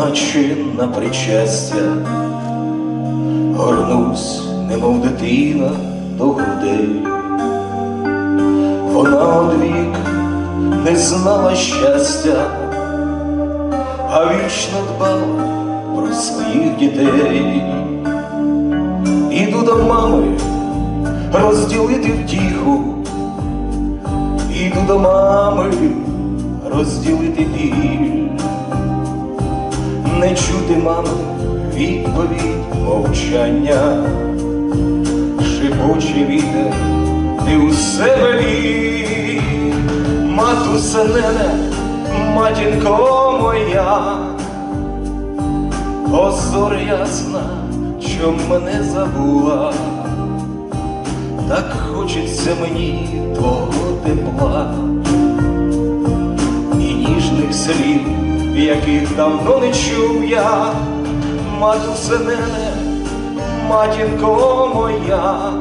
наче на причастя, горнусь, немов дитина до грудей. Вона одвік не знала щастя, а вічно дбала про своїх дітей. Іду до мами розділити втіху, іду до мами розділити біль, не чути мами відповідь мовчання, шипоче вітер, ти у себе вій, матусе нене, матінко моя, озор ясна, що мене забула, так хочеться мені твого тепла. І ніжних слів, яких давно не чув я, матусе нене, матінко моя,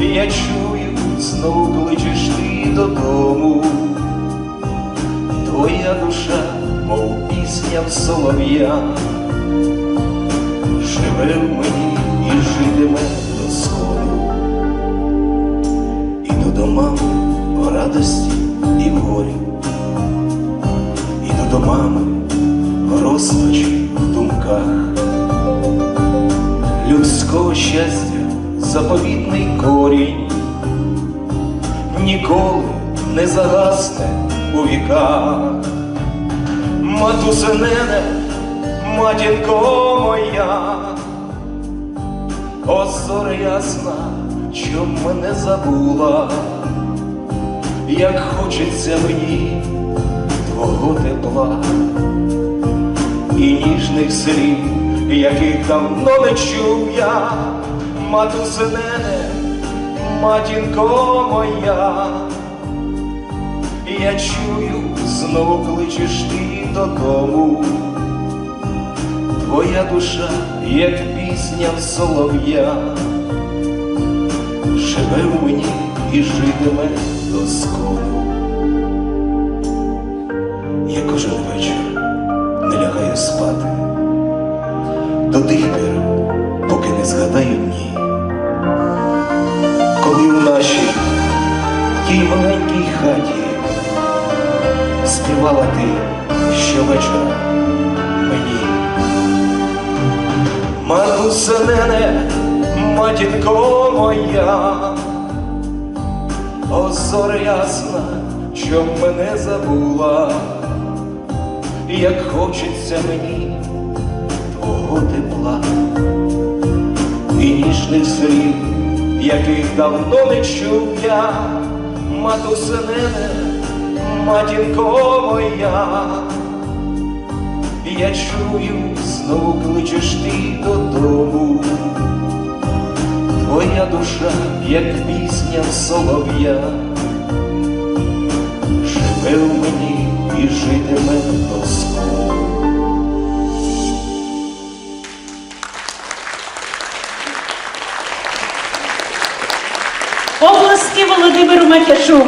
я чую, знову кличеш ти додому, твоя душа, мов пісня в солов'я, живе в мені і житиме до мами в розпачі в думках, людського щастя заповітний корінь, ніколи не загасне у віках. матусенене, матінко моя, озор ясна, що мене забула, як хочеться мені тепла і ніжних слів, яких давно не чув я, матусе нене, матінко моя, я чую, знову кличеш ти додому, твоя душа, як пісня в солов'я, живе в мені і житиме до сходу. Кожен вечір не лягаю спати до тих пір, поки не згадаю дні, коли в нашій тій маленькій хаті співала ти щовечора мені. Матусе нене, матінко моя, озор ясна, що мене забула, як хочеться мені твого тепла. І ніжних слів, яких давно не чув я, матусе нене, матінко моя, я чую, знову кличеш ти додому, твоя душа, як пісня солов'я, живе в мені і житиме до Обласки Володимиру Матяшу.